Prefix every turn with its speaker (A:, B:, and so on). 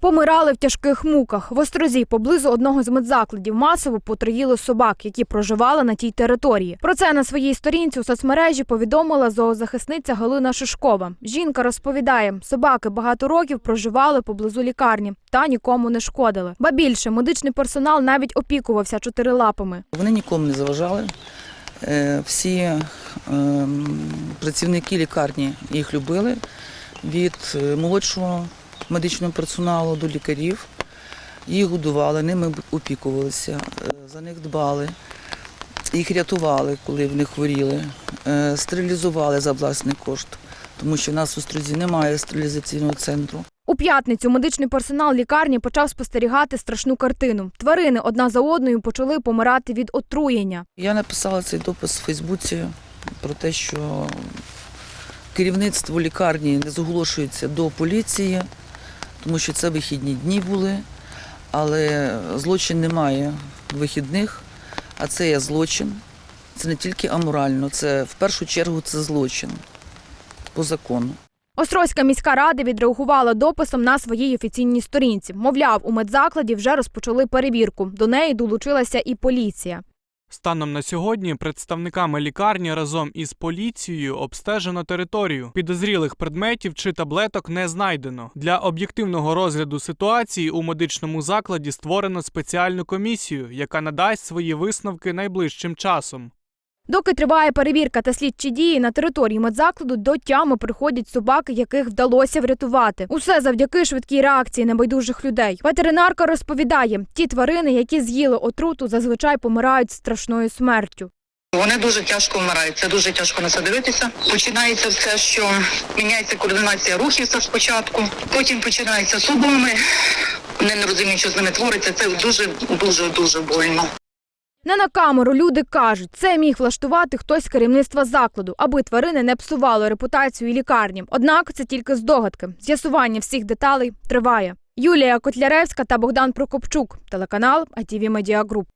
A: Помирали в тяжких муках. В Острозі поблизу одного з медзакладів масово потроїли собак, які проживали на тій території. Про це на своїй сторінці у соцмережі повідомила зоозахисниця Галина Шишкова. Жінка розповідає, собаки багато років проживали поблизу лікарні та нікому не шкодили. Ба більше медичний персонал навіть опікувався чотирилапами.
B: Вони нікому не заважали. Е, Всі ем, працівники лікарні їх любили від е, молодшого медичного персоналу до лікарів. Їх годували, ними опікувалися, е, за них дбали, їх рятували, коли вони хворіли, е, стерилізували за власний кошт, тому що в нас у Струзі немає стерилізаційного центру.
A: У п'ятницю медичний персонал лікарні почав спостерігати страшну картину. Тварини одна за одною почали помирати від отруєння.
B: Я написала цей допис в Фейсбуці про те, що керівництво лікарні не зголошується до поліції, тому що це вихідні дні були, але злочин немає вихідних, а це є злочин. Це не тільки аморально, це в першу чергу це злочин по закону.
A: Острозька міська рада відреагувала дописом на своїй офіційній сторінці. Мовляв, у медзакладі вже розпочали перевірку. До неї долучилася і поліція.
C: Станом на сьогодні представниками лікарні разом із поліцією обстежено територію. Підозрілих предметів чи таблеток не знайдено. Для об'єктивного розгляду ситуації у медичному закладі створено спеціальну комісію, яка надасть свої висновки найближчим часом.
A: Доки триває перевірка та слідчі дії на території медзакладу, до тями приходять собаки, яких вдалося врятувати. Усе завдяки швидкій реакції небайдужих людей. Ветеринарка розповідає, ті тварини, які з'їли отруту, зазвичай помирають страшною смертю.
D: Вони дуже тяжко вмирають. Це дуже тяжко на це дивитися. Починається все, що міняється координація рухів спочатку. Потім починається судоми. Вони не розуміють, що з ними твориться. Це дуже дуже дуже больно.
A: Не на камеру люди кажуть, це міг влаштувати хтось з керівництва закладу, аби тварини не псували репутацію лікарні. Однак це тільки здогадки. З'ясування всіх деталей триває. Юлія Котляревська та Богдан Прокопчук, телеканал АТВ Медіа Груп.